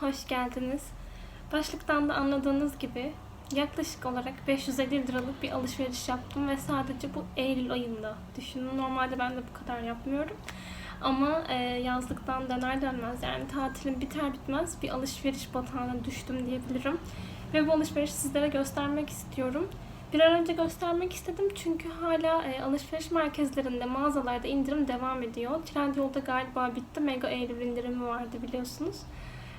Hoş geldiniz. Başlıktan da anladığınız gibi yaklaşık olarak 550 liralık bir alışveriş yaptım ve sadece bu Eylül ayında. Düşünün normalde ben de bu kadar yapmıyorum. Ama e, yazlıktan döner dönmez yani tatilim biter bitmez bir alışveriş batağına düştüm diyebilirim. Ve bu alışverişi sizlere göstermek istiyorum. Bir an önce göstermek istedim çünkü hala e, alışveriş merkezlerinde, mağazalarda indirim devam ediyor. Trendyol'da galiba bitti. Mega Eylül indirimi vardı biliyorsunuz.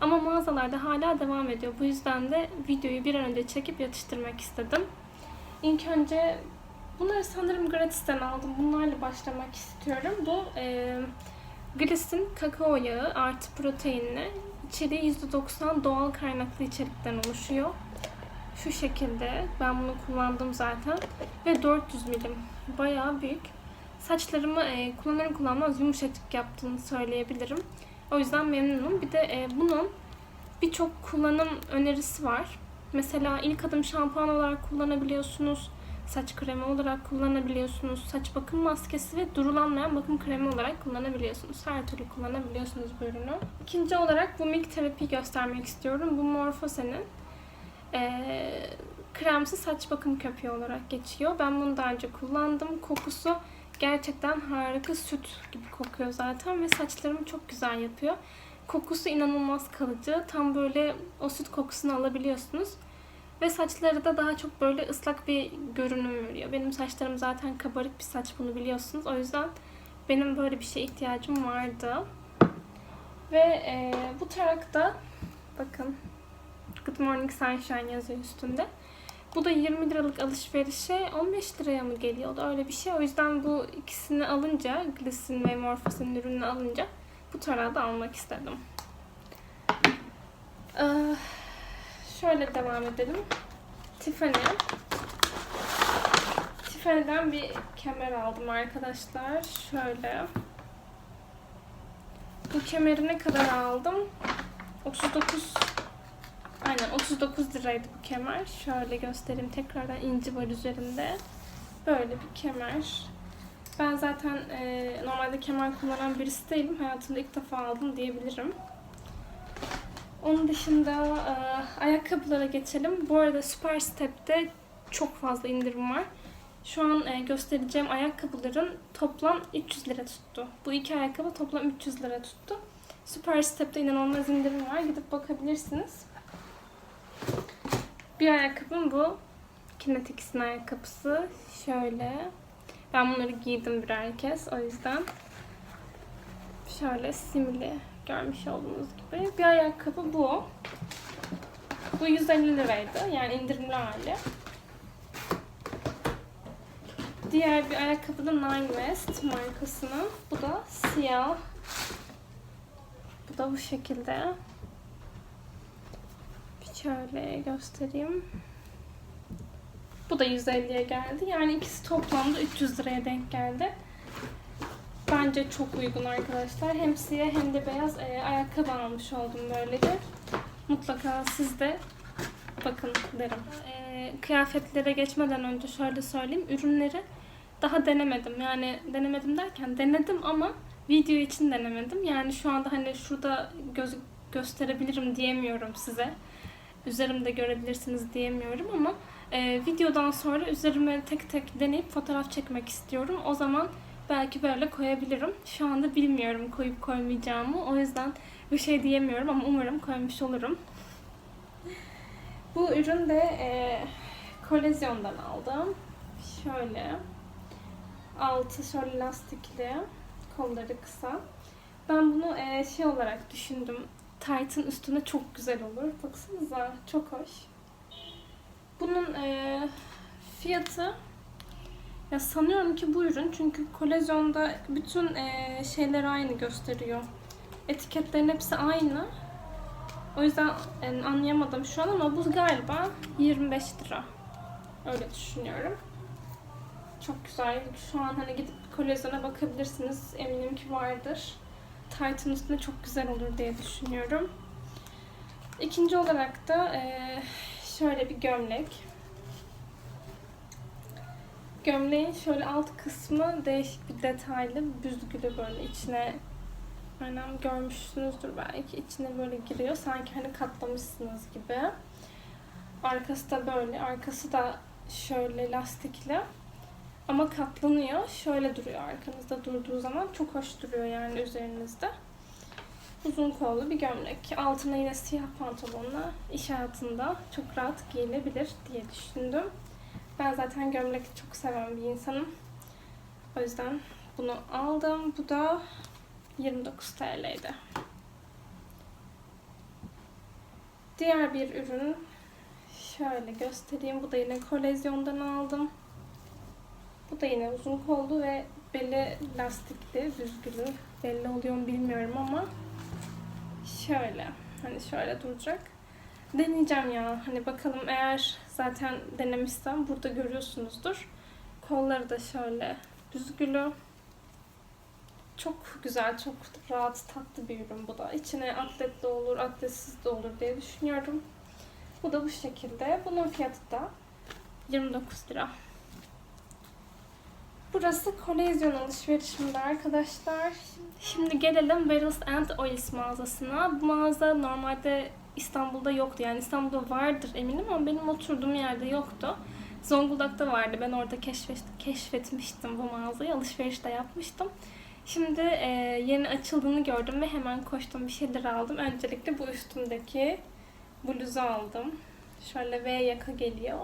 Ama mağazalarda hala devam ediyor. Bu yüzden de videoyu bir an önce çekip yatıştırmak istedim. İlk önce bunları sanırım gratisten aldım. Bunlarla başlamak istiyorum. Bu e, Gliss'in kakao yağı artı proteinli. İçeriği %90 doğal kaynaklı içerikten oluşuyor. Şu şekilde. Ben bunu kullandım zaten. Ve 400 milim. Bayağı büyük. Saçlarımı e, kullanırım kullanmaz yumuşacık yaptığını söyleyebilirim. O yüzden memnunum. Bir de e, bunun birçok kullanım önerisi var. Mesela ilk adım şampuan olarak kullanabiliyorsunuz. Saç kremi olarak kullanabiliyorsunuz. Saç bakım maskesi ve durulanmayan bakım kremi olarak kullanabiliyorsunuz. Her türlü kullanabiliyorsunuz bu ürünü. İkinci olarak bu Milk Terapi göstermek istiyorum. Bu Morphose'nin e, kremsi saç bakım köpüğü olarak geçiyor. Ben bunu daha önce kullandım. Kokusu gerçekten harika süt gibi kokuyor zaten ve saçlarımı çok güzel yapıyor. Kokusu inanılmaz kalıcı. Tam böyle o süt kokusunu alabiliyorsunuz. Ve saçları da daha çok böyle ıslak bir görünüm veriyor. Benim saçlarım zaten kabarık bir saç bunu biliyorsunuz. O yüzden benim böyle bir şeye ihtiyacım vardı. Ve e, bu tarakta bakın Good Morning Sunshine yazıyor üstünde. Bu da 20 liralık alışverişe 15 liraya mı geliyordu öyle bir şey. O yüzden bu ikisini alınca, Gliss'in ve Morphose'nin ürününü alınca bu tarağı da almak istedim. Ee, şöyle devam edelim. Tiffany. Tiffany'den bir kemer aldım arkadaşlar. Şöyle. Bu kemeri ne kadar aldım? 39 Aynen 39 liraydı bu kemer. Şöyle göstereyim tekrardan inci var üzerinde. Böyle bir kemer. Ben zaten e, normalde kemer kullanan birisi değilim. Hayatımda ilk defa aldım diyebilirim. Onun dışında e, ayakkabılara geçelim. Bu arada Super Step'te çok fazla indirim var. Şu an e, göstereceğim ayakkabıların toplam 300 lira tuttu. Bu iki ayakkabı toplam 300 lira tuttu. Super Step'te inanılmaz indirim var. Gidip bakabilirsiniz. Bir ayakkabım bu. Kinetix'in ayakkabısı. Şöyle. Ben bunları giydim birer kez. O yüzden şöyle simli görmüş olduğunuz gibi. Bir ayakkabı bu. Bu 150 liraydı. Yani indirimli hali. Diğer bir ayakkabı da Nine West markasının. Bu da siyah. Bu da bu şekilde. Şöyle göstereyim. Bu da 150'ye geldi. Yani ikisi toplamda 300 liraya denk geldi. Bence çok uygun arkadaşlar. Hem siyah hem de beyaz e, ayakkabı almış oldum böylece. Mutlaka siz de bakın derim. E, kıyafetlere geçmeden önce şöyle söyleyeyim. Ürünleri daha denemedim. Yani denemedim derken denedim ama video için denemedim. Yani şu anda hani şurada göz gösterebilirim diyemiyorum size üzerimde görebilirsiniz diyemiyorum ama e, videodan sonra üzerime tek tek deneyip fotoğraf çekmek istiyorum. O zaman belki böyle koyabilirim. Şu anda bilmiyorum koyup koymayacağımı. O yüzden bir şey diyemiyorum ama umarım koymuş olurum. Bu ürün de e, kolezyondan aldım. Şöyle. Altı şöyle lastikli. Kolları kısa. Ben bunu e, şey olarak düşündüm taytın üstüne çok güzel olur. Baksanıza çok hoş. Bunun e, fiyatı ya sanıyorum ki bu ürün çünkü kolezyonda bütün e, şeyler aynı gösteriyor. Etiketlerin hepsi aynı. O yüzden yani anlayamadım şu an ama bu galiba 25 lira. Öyle düşünüyorum. Çok güzel. Şu an hani gidip kolezyona bakabilirsiniz. Eminim ki vardır. Taytın üstüne çok güzel olur diye düşünüyorum. İkinci olarak da e, şöyle bir gömlek. Gömleğin şöyle alt kısmı değişik bir detaylı büzgülü böyle içine Aynen görmüşsünüzdür belki. içine böyle giriyor. Sanki hani katlamışsınız gibi. Arkası da böyle. Arkası da şöyle lastikli. Ama katlanıyor. Şöyle duruyor arkanızda durduğu zaman. Çok hoş duruyor yani üzerinizde. Uzun kollu bir gömlek. Altına yine siyah pantolonla iş hayatında çok rahat giyilebilir diye düşündüm. Ben zaten gömlek çok seven bir insanım. O yüzden bunu aldım. Bu da 29 TL'ydi. Diğer bir ürün şöyle göstereyim. Bu da yine kolezyondan aldım. Bu da yine uzun kollu ve beli lastikli, büzgülü. Belli oluyor mu bilmiyorum ama şöyle. Hani şöyle duracak. Deneyeceğim ya. Hani bakalım eğer zaten denemişsem burada görüyorsunuzdur. Kolları da şöyle büzgülü. Çok güzel, çok rahat, tatlı bir ürün bu da. İçine atletli olur, atletsiz de olur diye düşünüyorum. Bu da bu şekilde. Bunun fiyatı da 29 lira. Burası kolezyon alışverişimde arkadaşlar. Şimdi gelelim Barrels and Oils mağazasına. Bu mağaza normalde İstanbul'da yoktu. Yani İstanbul'da vardır eminim ama benim oturduğum yerde yoktu. Zonguldak'ta vardı. Ben orada keşfet, keşfetmiştim bu mağazayı. Alışveriş de yapmıştım. Şimdi e, yeni açıldığını gördüm ve hemen koştum bir şeyler aldım. Öncelikle bu üstümdeki bluzu aldım. Şöyle V yaka geliyor.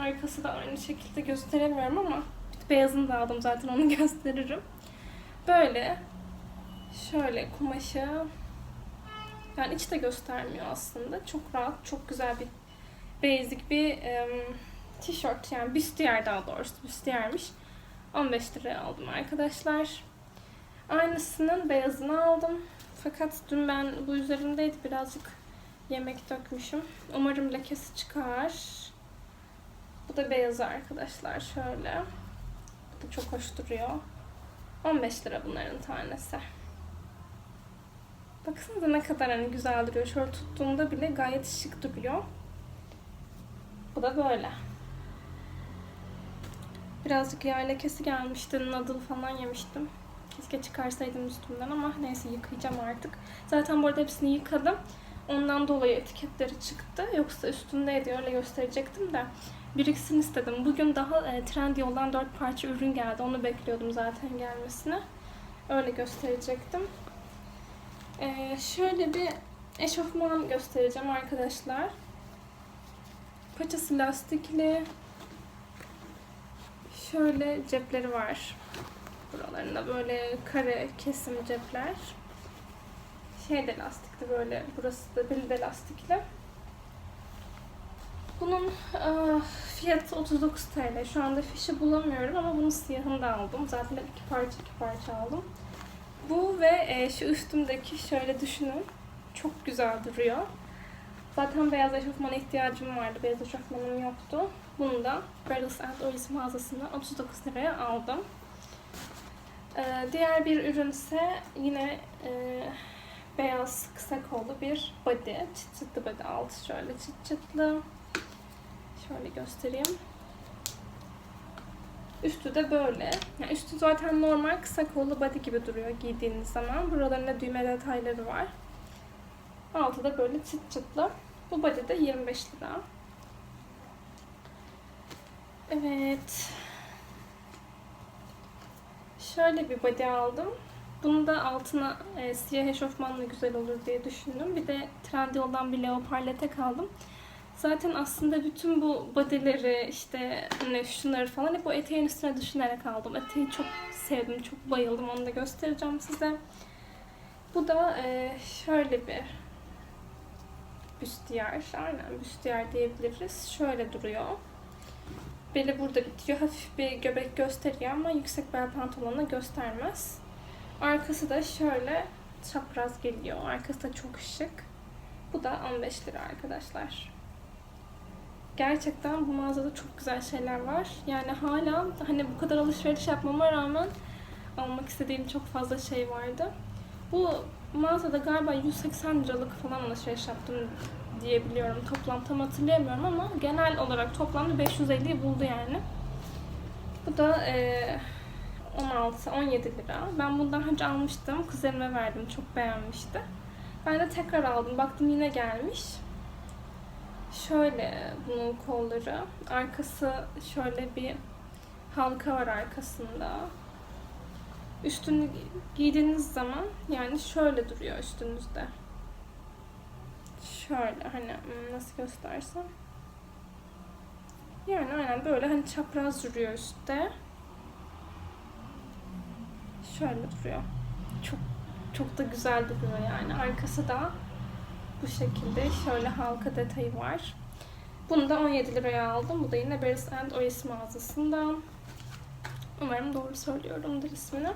Arkası da aynı şekilde gösteremiyorum ama beyazını da aldım zaten onu gösteririm. Böyle şöyle kumaşı yani içi de göstermiyor aslında. Çok rahat, çok güzel bir basic bir um, tişört yani büstiyer daha doğrusu büstiyermiş. 15 liraya aldım arkadaşlar. Aynısının beyazını aldım. Fakat dün ben bu üzerimdeydi birazcık yemek dökmüşüm. Umarım lekesi çıkar. Bu da beyazı arkadaşlar şöyle. Da çok hoş duruyor. 15 lira bunların tanesi. Baksanıza ne kadar hani güzel duruyor. Şöyle tuttuğumda bile gayet şık duruyor. Bu da böyle. Birazcık yağ lekesi gelmişti. Noodle falan yemiştim. Keşke çıkarsaydım üstümden ama neyse yıkayacağım artık. Zaten bu arada hepsini yıkadım. Ondan dolayı etiketleri çıktı. Yoksa üstündeydi öyle gösterecektim de. Biriksin istedim. Bugün daha e, Trendyol'dan 4 parça ürün geldi. Onu bekliyordum zaten gelmesini. Öyle gösterecektim. E, şöyle bir eşofman göstereceğim arkadaşlar. Paçası lastikli. Şöyle cepleri var. Buralarında böyle kare kesim cepler. Şey de lastikli böyle. Burası da beli de lastikli. Bunun e, fiyatı 39 TL. Şu anda fişi bulamıyorum ama bunun siyahını da aldım. Zaten iki parça iki parça aldım. Bu ve e, şu üstümdeki şöyle düşünün. Çok güzel duruyor. Zaten beyaz eşofmana ihtiyacım vardı. Beyaz eşofmanım yoktu. Bunu da Barrels and Oils mağazasından 39 liraya aldım. Ee, diğer bir ürün ise yine e, beyaz kısa kollu bir body. Çıt çıtlı body altı şöyle çıt çıtlı. Şöyle göstereyim. Üstü de böyle. Yani üstü zaten normal kısa kollu body gibi duruyor giydiğiniz zaman. Buralarında düğme detayları var. Altı da böyle çıt çıtlı. Bu body de 25 lira. Evet. Şöyle bir body aldım. Bunu da altına e, siyah eşofmanla güzel olur diye düşündüm. Bir de Trendyol'dan bir leopar etek aldım. Zaten aslında bütün bu bodyleri işte hani şunları falan hep o eteğin üstüne düşünerek aldım. Eteği çok sevdim, çok bayıldım. Onu da göstereceğim size. Bu da e, şöyle bir büstiyer. Aynen büstiyer diyebiliriz. Şöyle duruyor. Beli burada bitiyor. Hafif bir göbek gösteriyor ama yüksek bel pantolonla göstermez. Arkası da şöyle çapraz geliyor. Arkası da çok şık. Bu da 15 lira arkadaşlar. Gerçekten bu mağazada çok güzel şeyler var. Yani hala hani bu kadar alışveriş yapmama rağmen almak istediğim çok fazla şey vardı. Bu mağazada galiba 180 liralık falan alışveriş yaptım diye biliyorum. Toplam tam hatırlayamıyorum ama genel olarak toplamda 550'yi buldu yani. Bu da e, 16-17 lira. Ben bundan önce almıştım. Kuzenime verdim. Çok beğenmişti. Ben de tekrar aldım. Baktım yine gelmiş. Şöyle bunun kolları. Arkası şöyle bir halka var arkasında. Üstünü giydiğiniz zaman yani şöyle duruyor üstünüzde. Şöyle hani hmm, nasıl göstersem. Yani aynen böyle hani çapraz duruyor üstte. Şöyle duruyor. Çok çok da güzel duruyor yani. Arkası da bu şekilde şöyle halka detayı var. Bunu da 17 liraya aldım. Bu da yine Berries and Oasis mağazasından. Umarım doğru söylüyorumdur ismini.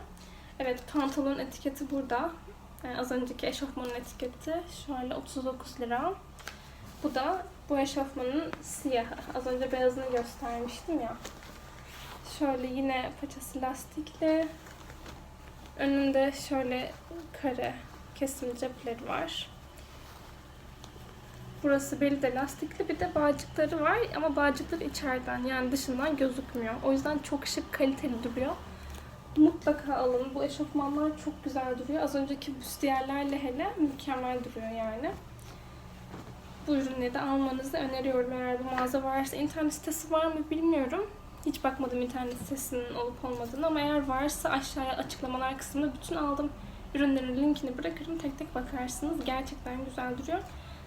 Evet pantolon etiketi burada. Yani az önceki eşofmanın etiketi şöyle 39 lira. Bu da bu eşofmanın siyahı. Az önce beyazını göstermiştim ya. Şöyle yine paçası lastikli. Önünde şöyle kare kesim cepleri var. Burası beli de lastikli bir de bağcıkları var ama bağcıkları içeriden yani dışından gözükmüyor. O yüzden çok şık kaliteli duruyor. Mutlaka alın. Bu eşofmanlar çok güzel duruyor. Az önceki büstiyerlerle hele mükemmel duruyor yani. Bu ürünleri de almanızı öneriyorum eğer bu mağaza varsa. İnternet sitesi var mı bilmiyorum. Hiç bakmadım internet sitesinin olup olmadığını ama eğer varsa aşağıya açıklamalar kısmında bütün aldığım ürünlerin linkini bırakırım. Tek tek bakarsınız. Gerçekten güzel duruyor.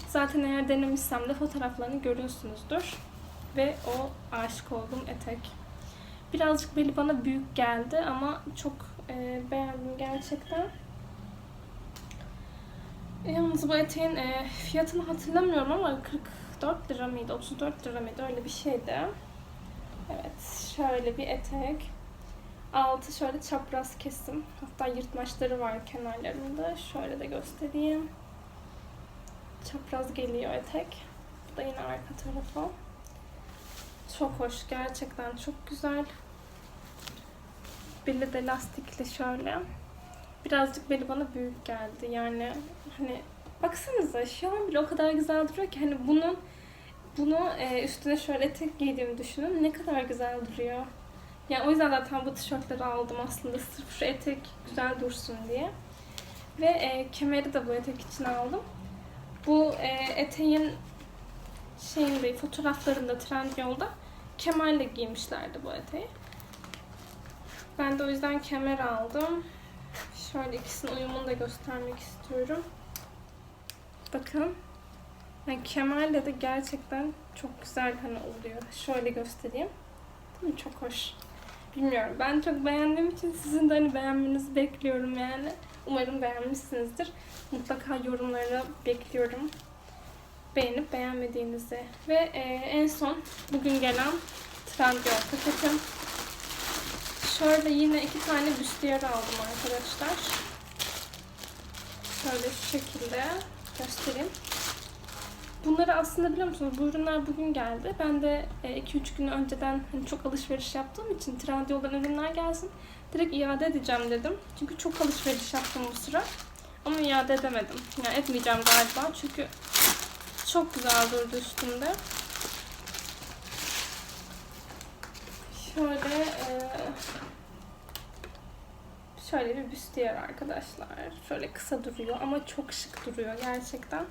Zaten eğer denemişsem de fotoğraflarını görüyorsunuzdur. Ve o aşık olduğum etek. Birazcık beli bana büyük geldi ama çok e, beğendim gerçekten. Yalnız bu eteğin e, fiyatını hatırlamıyorum ama 44 lira mıydı, 34 lira mıydı öyle bir şeydi. Evet, şöyle bir etek. Altı şöyle çapraz kesim. Hatta yırtmaçları var kenarlarında. Şöyle de göstereyim. Çapraz geliyor etek. Bu da yine arka tarafı. Çok hoş. Gerçekten çok güzel. Beli de lastikli şöyle. Birazcık beli bana büyük geldi. Yani hani baksanıza şu an bile o kadar güzel duruyor ki hani bunun bunu e, üstüne şöyle etek giydiğimi düşünün. Ne kadar güzel duruyor. Yani o yüzden zaten bu tişörtleri aldım aslında. Sırf şu etek güzel dursun diye. Ve e, kemeri de bu etek için aldım. Bu e, eteğin şeyinde fotoğraflarında Trendyol'da kemerle giymişlerdi bu eteği. Ben de o yüzden kemer aldım. Şöyle ikisinin uyumunu da göstermek istiyorum. Bakın. Yani kemerle de gerçekten çok güzel hani oluyor. Şöyle göstereyim. Değil mi? Çok hoş. Bilmiyorum. Ben çok beğendiğim için sizin de hani beğenmenizi bekliyorum yani. Umarım beğenmişsinizdir. Mutlaka yorumlara bekliyorum. Beğenip beğenmediğinizi. Ve e, en son bugün gelen Trendyol paketim. Şöyle yine iki tane büstiyer aldım arkadaşlar. Şöyle şu şekilde göstereyim. Bunları aslında biliyor musunuz bu ürünler bugün geldi. Ben de 2-3 gün önceden hani çok alışveriş yaptığım için Trendyol'dan ürünler gelsin. Direkt iade edeceğim dedim. Çünkü çok alışveriş yaptım bu sıra. Ama iade edemedim. Yani etmeyeceğim galiba çünkü çok güzel durdu üstünde. Şöyle e, şöyle bir büstiyer arkadaşlar. Şöyle kısa duruyor ama çok şık duruyor gerçekten.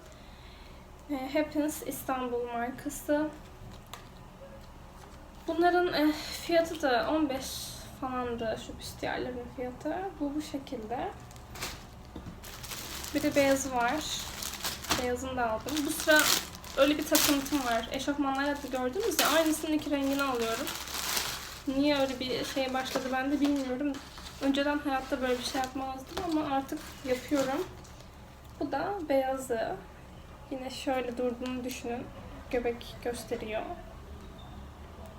E, Happiness İstanbul markası. Bunların e, fiyatı da 15 falandı şu büstiyerlerin fiyatı. Bu bu şekilde. Bir de beyazı var. Beyazını da aldım. Bu sıra öyle bir takıntım var. Eşofmanlarda da gördünüz ya aynısının iki rengini alıyorum. Niye öyle bir şey başladı ben de bilmiyorum. Önceden hayatta böyle bir şey yapmazdım ama artık yapıyorum. Bu da beyazı. Yine şöyle durduğunu düşünün. Göbek gösteriyor.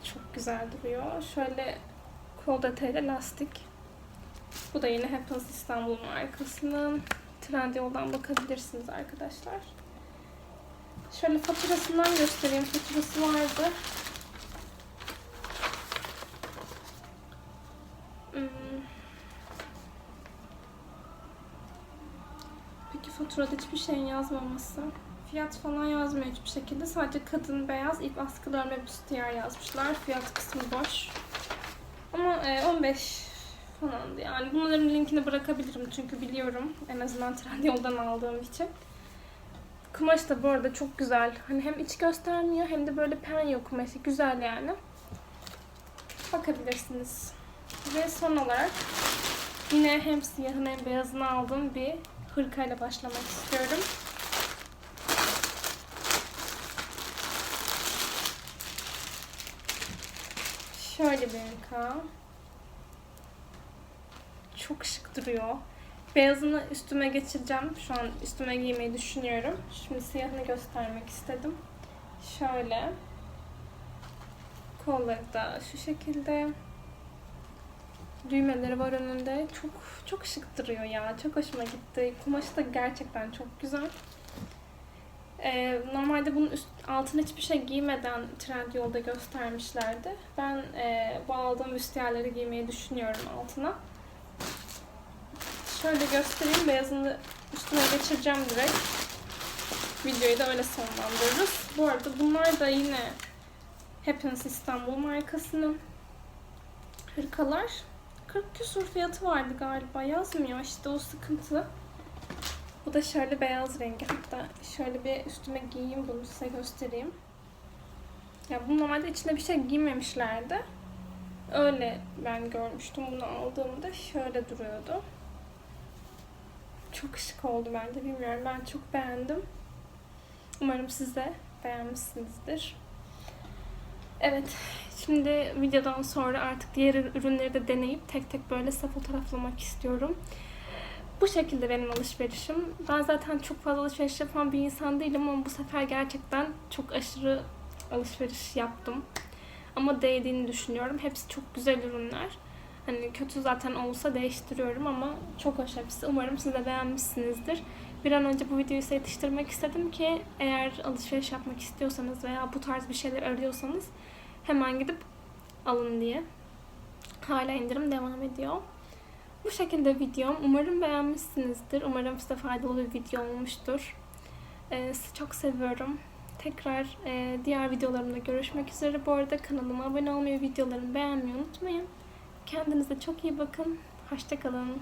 Çok güzel duruyor. Şöyle kol detaylı lastik. Bu da yine Happiness İstanbul markasının. Trendyol'dan bakabilirsiniz arkadaşlar. Şöyle faturasından göstereyim. Faturası vardı. Hmm. Peki faturada hiçbir şeyin yazmaması. Fiyat falan yazmıyor hiçbir şekilde. Sadece kadın beyaz ip askılı örme büstiyer yazmışlar. Fiyat kısmı boş. Ama e, 15 falandı. Yani bunların linkini bırakabilirim çünkü biliyorum. En azından Trendyol'dan aldığım için. Kumaş da bu arada çok güzel. Hani hem iç göstermiyor hem de böyle penyo kumaşı. Güzel yani. Bakabilirsiniz. Ve son olarak yine hem siyahını hem beyazını aldığım bir hırkayla başlamak istiyorum. Şöyle bir hırka. Çok şık duruyor. Beyazını üstüme geçireceğim. Şu an üstüme giymeyi düşünüyorum. Şimdi siyahını göstermek istedim. Şöyle. Kolları da şu şekilde. Düğmeleri var önünde. Çok çok şık duruyor ya. Çok hoşuma gitti. Kumaşı da gerçekten çok güzel. Ee, normalde bunun üst, altına hiçbir şey giymeden Trendyol'da göstermişlerdi. Ben e, bu aldığım üstiyerleri giymeyi düşünüyorum altına. Şöyle göstereyim. Beyazını üstüne geçireceğim direkt. Videoyu da öyle sonlandırırız. Bu arada bunlar da yine Happiness İstanbul markasının hırkalar. 40 küsur fiyatı vardı galiba. Yazmıyor işte o sıkıntı. Bu da şöyle beyaz rengi. Hatta şöyle bir üstüme giyeyim bunu size göstereyim. Ya bu normalde içine bir şey giymemişlerdi. Öyle ben görmüştüm bunu aldığımda şöyle duruyordu. Çok şık oldu bence bilmiyorum. Ben çok beğendim. Umarım siz de beğenmişsinizdir. Evet, şimdi videodan sonra artık diğer ürünleri de deneyip tek tek böyle size fotoğraflamak istiyorum. Bu şekilde benim alışverişim. Ben zaten çok fazla alışveriş yapan bir insan değilim ama bu sefer gerçekten çok aşırı alışveriş yaptım. Ama değdiğini düşünüyorum. Hepsi çok güzel ürünler. Hani kötü zaten olsa değiştiriyorum ama çok hoş hepsi. Umarım siz de beğenmişsinizdir. Bir an önce bu videoyu size yetiştirmek istedim ki eğer alışveriş yapmak istiyorsanız veya bu tarz bir şeyler arıyorsanız hemen gidip alın diye. Hala indirim devam ediyor. Bu şekilde videom. Umarım beğenmişsinizdir. Umarım size faydalı bir video olmuştur. Ee, sizi çok seviyorum. Tekrar e, diğer videolarımda görüşmek üzere. Bu arada kanalıma abone olmayı, videolarımı beğenmeyi unutmayın. Kendinize çok iyi bakın. Hoşçakalın.